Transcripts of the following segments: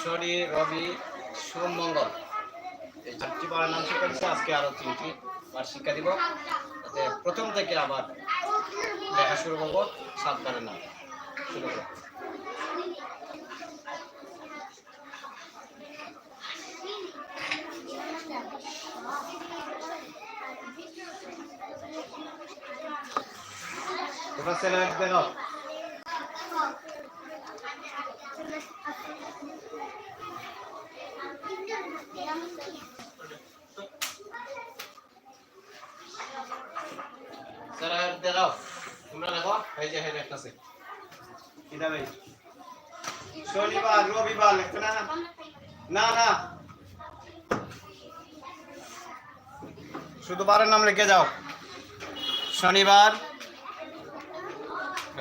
শনি রবি, সোম, মঙ্গল। এই চারটি বারের নাম দিচ্ছে আজকে আরও তিনটি বার শিক্ষা দিব। প্রথম থেকে আবার দেখা শুরু করব সাত বারের নাম। শুরু করব ছেলে স্যার দেখাও তোমরা দেখো এই যে হেড একটা আছে। কিটা ভাই। শনিবার, রবিবার লিখতে না না না। শুধু বারের নাম লিখে যাও। শনিবার,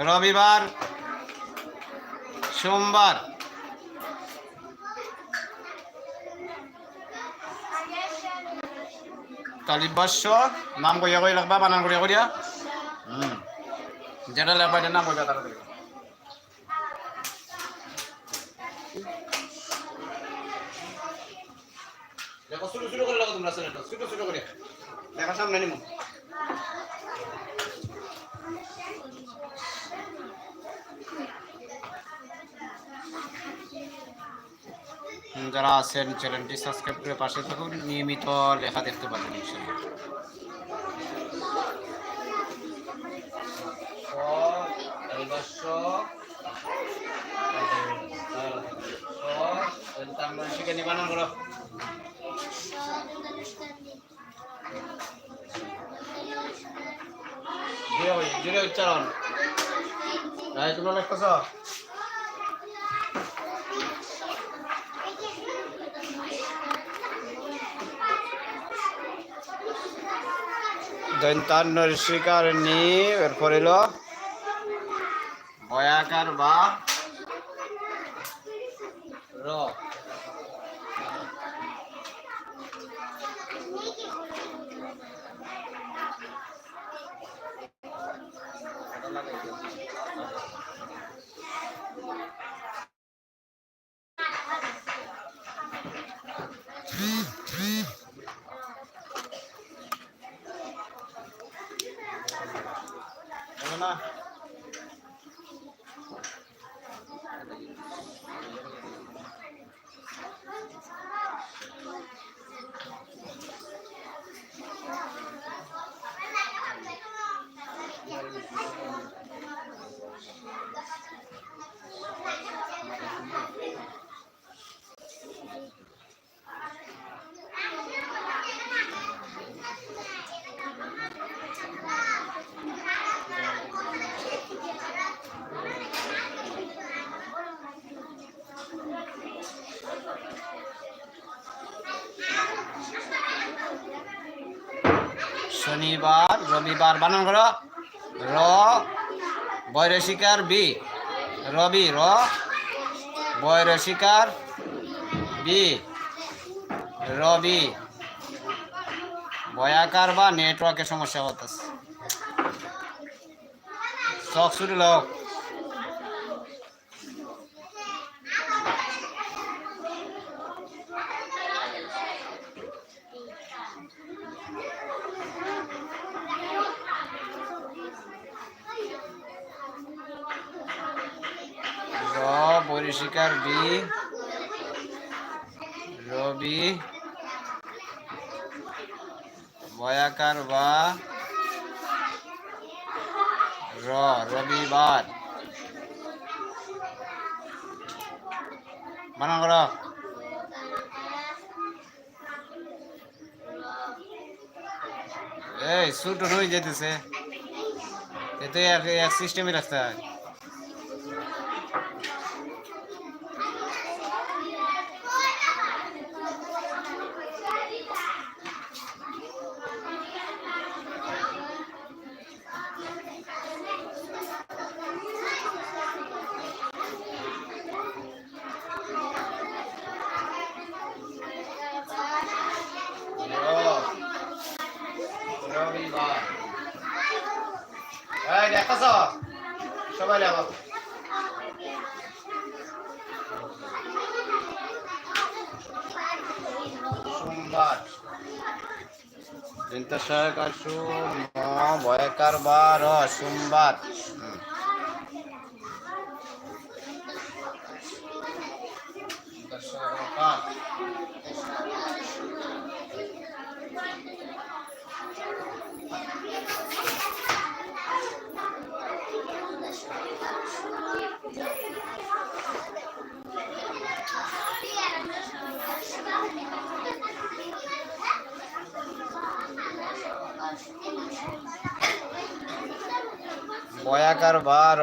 রবিবার, সোমবার। তালিবাস্য নাম কইয়া কই লাগবা, বানান করিয়া করিয়া হুম। যেটা লাগবা এটার নাম কইবা তাড়াতাড়ি। দেখো শুরু শুরু করে লাগো তোমরা ছেলেটা শুরু শুরু করে। দেখা সামনে নিমো। যারা আছেন চ্যানেলটি সাবস্ক্রাইব করে পাশে থাকুন। নিয়মিত লেখা দেখতে পাবেন ইনশাআল্লাহ। শিখে নিবান করো জিরো উচ্চারণ তাই তোমরা লিখতেছ দন্তান্নর শিকার নি এরপর এলো বয়াকার বা র হলো না শনিবার, রবিবার বানান করো। র বৈরসিকার বি। রবি, র বৈরসিকার বি। রবি। বয়াকার বা নেটওয়ার্কের সমস্যা হতেছে। চক শুরু লোক বরিশিকার বি রবি বয়াকার বা র রবিবার মানা কর এই সুট হয়ে যেতেছে এতে এক এক সিস্টেমে রাখতে হয় সোমবার তিনটা সহায়কার আসু ভয়কার বার সোমবার বয় আকার বার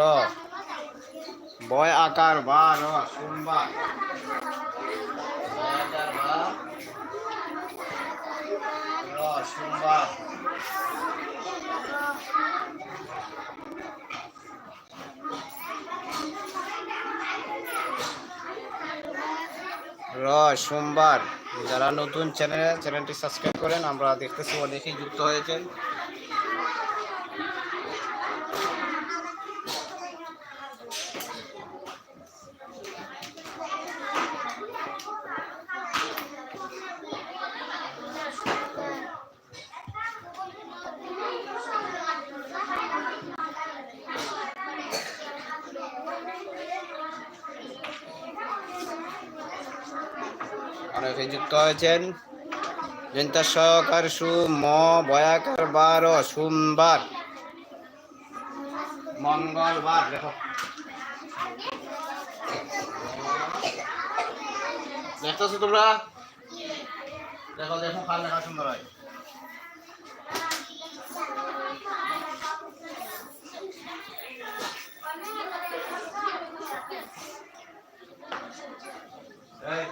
বয় আকার বার র সোমবার র, সোমবার। যারা নতুন চ্যানেলে চ্যানেলটি সাবস্ক্রাইব করেন, আমরা দেখতেছি, অনেকেই যুক্ত হয়েছেন অনেকে যুক্ত হয়েছেন জয়ন্ত সহকার সু ম, বয়াকার বার সোমবার। মঙ্গলবার, দেখো। দেখতেছো তোমরা? দেখো দেখো খাল দেখা সুন্দর হয় এই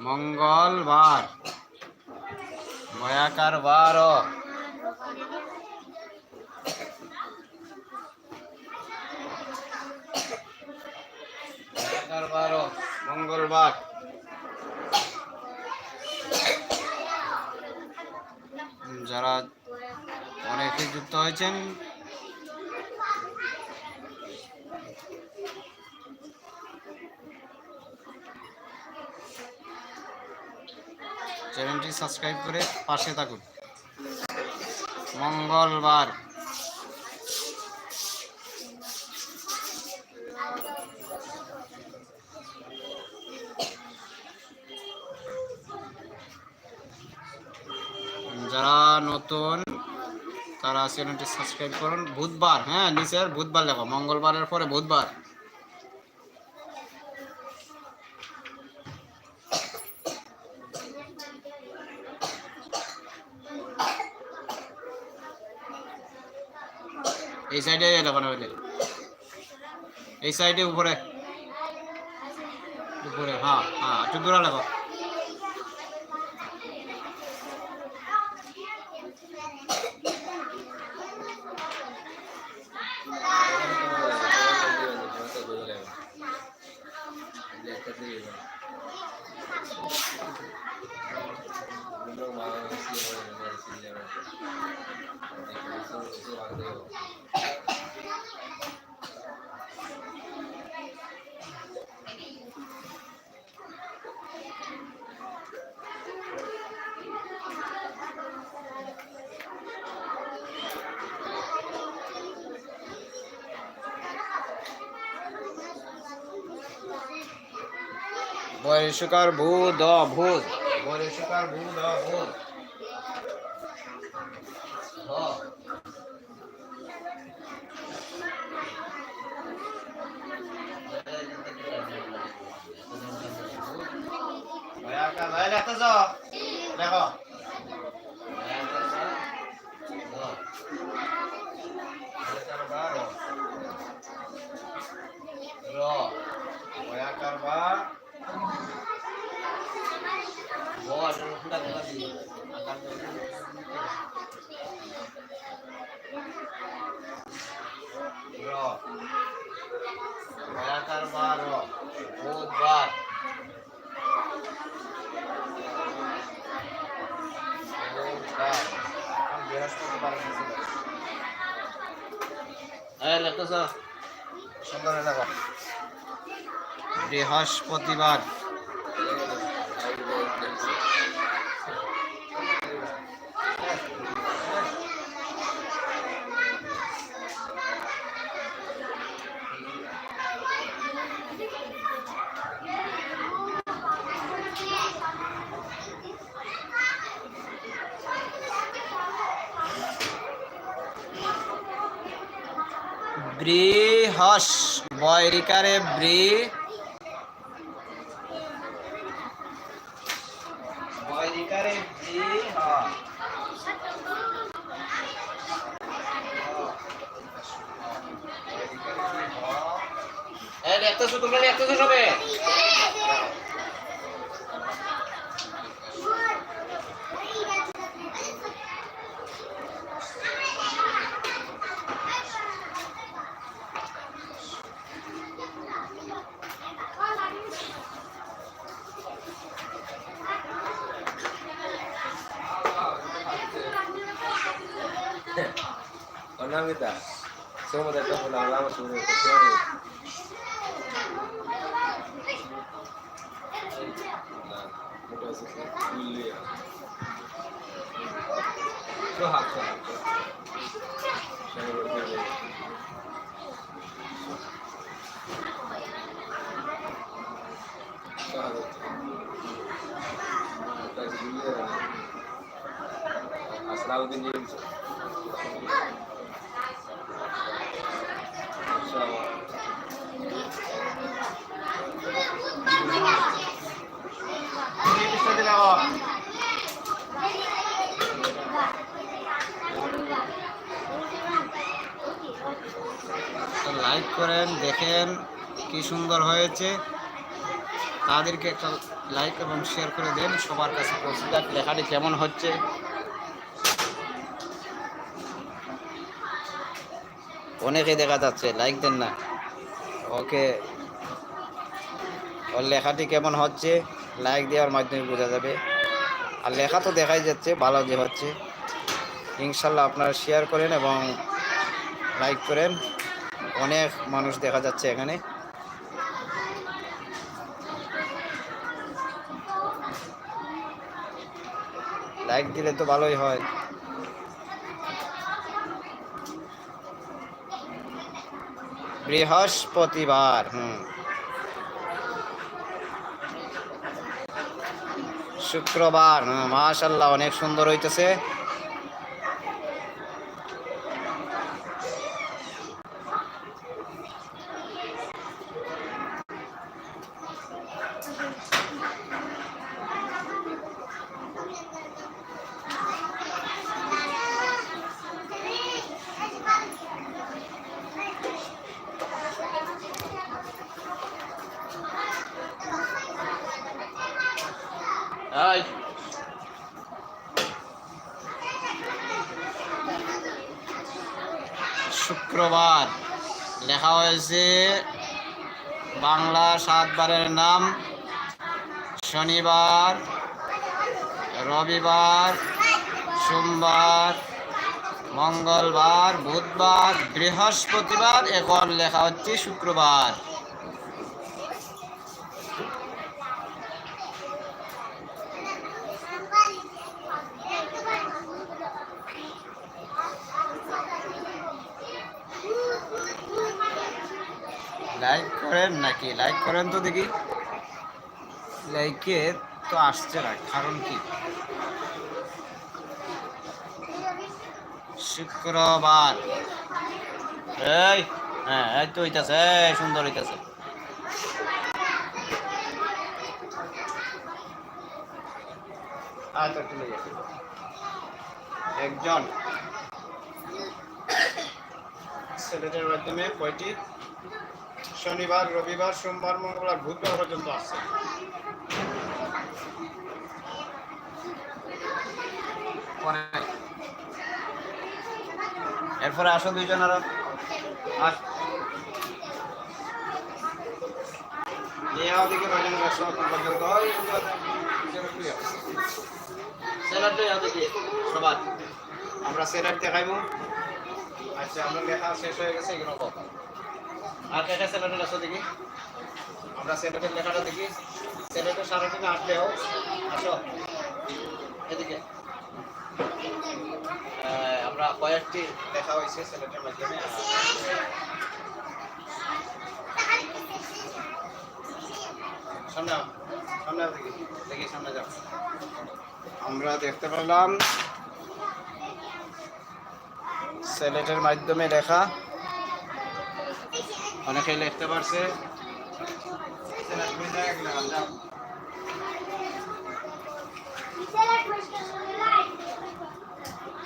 মঙ্গলবার। ভয়াকার বার। বার মঙ্গলবার। যারা অনেকে যুক্ত হয়েছেন চ্যানেলটি সাবস্ক্রাইব করে পাশে থাকুন। মঙ্গলবার। যারা নতুন, তারা চ্যানেলটি সাবস্ক্রাইব করুন। বুধবার হ্যাঁ নিচের বুধবার লেখো। মঙ্গলবারের পরে বুধবার। এই সাইডে লেখানো হইলে এই সাইডে উপরে। উপরে হ্যাঁ হ্যাঁ একটু দূরে লেখো বয়সকার ভূত ভূত। বয়সকার ভূত। ভূত হ ভয়াকার ভাই লেখতে যাও লেখো ভয়াকার বা হ ভয়াকার বা র র ভয়াকার বা বল রুটা কথা দিই আকার র বয়াকার বা র বুধবার বৃহস্পতিবার সুন্দর বৃহস্পতিবার বৃহস বয়রিকারে বৃ বয়রিকারে বৃহ এই দেখতেছো তোমরা দেখতেছো সবে Ornamenta. Somos de todos hablamos sobre cuestiones. Muchas veces un lío. Sohag, sohag. Saya berpikir. Sohag. Kita sendiri. Asalamualaikum. Insyaallah. পৃষ্ঠাতে দেখো লাইক করেন, দেখেন কি সুন্দর হয়েছে। তাদেরকে একটা লাইক এবং শেয়ার করে দেন, সবার কাছে পৌঁছে লেখাটি কেমন হচ্ছে। অনেকেই দেখা যাচ্ছে লাইক দেন না। ওকে, ওর লেখাটি কেমন হচ্ছে লাইক দেওয়ার মাধ্যমে বোঝা যাবে। আর লেখা তো দেখাই যাচ্ছে, ভালো যে হচ্ছে। ইনশাল্লাহ আপনারা শেয়ার করেন এবং লাইক করেন। অনেক মানুষ দেখা যাচ্ছে এখানে। লাইক দিলে তো ভালোই হয়। বৃহস্পতিবার, হুম। শুক্রবার মাশাল্লাহ অনেক সুন্দর হইতেছে এই শুক্রবার লেখা হয়েছে বাংলা সাতবারের নাম। শনিবার, রবিবার, সোমবার, মঙ্গলবার, বুধবার, বৃহস্পতিবার, এখন লেখা হচ্ছে শুক্রবার লাইক করেন নাকি? লাইক করেন তো দেখি। লাইকে তো আসছে না, কারণ কি? শুক্রবার। এই হ্যাঁ এই তো হইতাছে সুন্দর হইতাছে। একজন। ছেলেদের মাধ্যমে কয়টি? শনিবার রবিবার সোমবার মঙ্গলবার বুধবার পর্যন্ত আসছে এরপরে আসো দুইজন আরও। সবার। আমরা স্যালাড দেখাইবো। আচ্ছা আমরা লেখা শেষ হয়ে গেছে এগুলো কম আর একটা স্যালাডের আসো দেখি? আমরা স্যালাডের লেখাটা দেখি। স্যালাডের সারাদিন আসলেও আসো। এদিকে। আমরা কয়েকটি লেখা হয়েছে স্যালাডের মাধ্যমে। সামনে সামনে দেখি। দেখি, সামনে যাও। আমরা দেখতে পেলাম স্যালেটের মাধ্যমে লেখা অনেকেই লিখতে পারছে।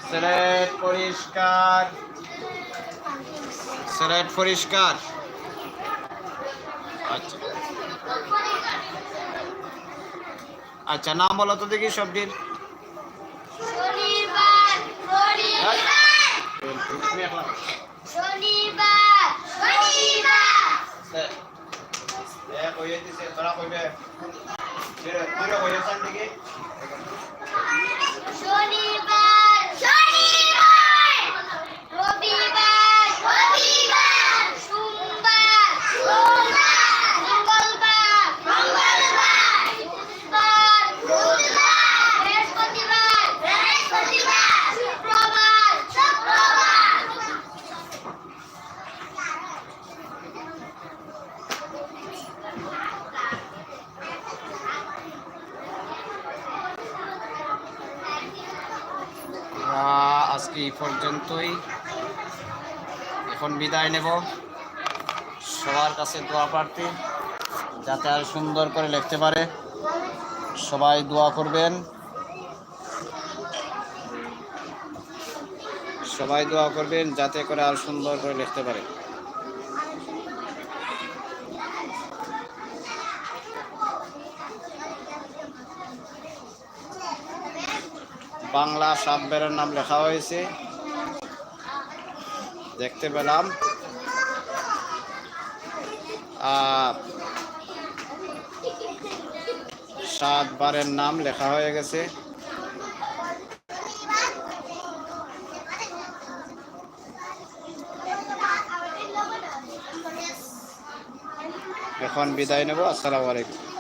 স্যালেট পরিষ্কার। পরিষ্কার। আচ্ছা। আচ্ছা নাম বলো তো দেখি সবজির শনিবার শনিবার শনিবার দে। দে, কইয়ে দিছে, তোরা কইবে রবিবার রবিবার সোমবার সোমবার মঙ্গলবার মঙ্গলবার বুধবার বুধবার বৃহস্পতিবার বৃহস্পতিবার শুক্রবার শুক্রবার আমরা আজকে এই পর্যন্তই। এখন বিদায় নেব। সবার কাছে দোয়া প্রার্থী, যাতে আর সুন্দর করে লিখতে পারে। সবাই দোয়া করবেন। সবাই দোয়া করবেন, যাতে করে আর সুন্দর করে লিখতে পারে। বাংলা সাববেরের নাম লেখা হয়েছে। দেখতে পেলাম। সাতবারের নাম লেখা হয়ে গেছে। এখন বিদায় নেব। আসসালামু আলাইকুম।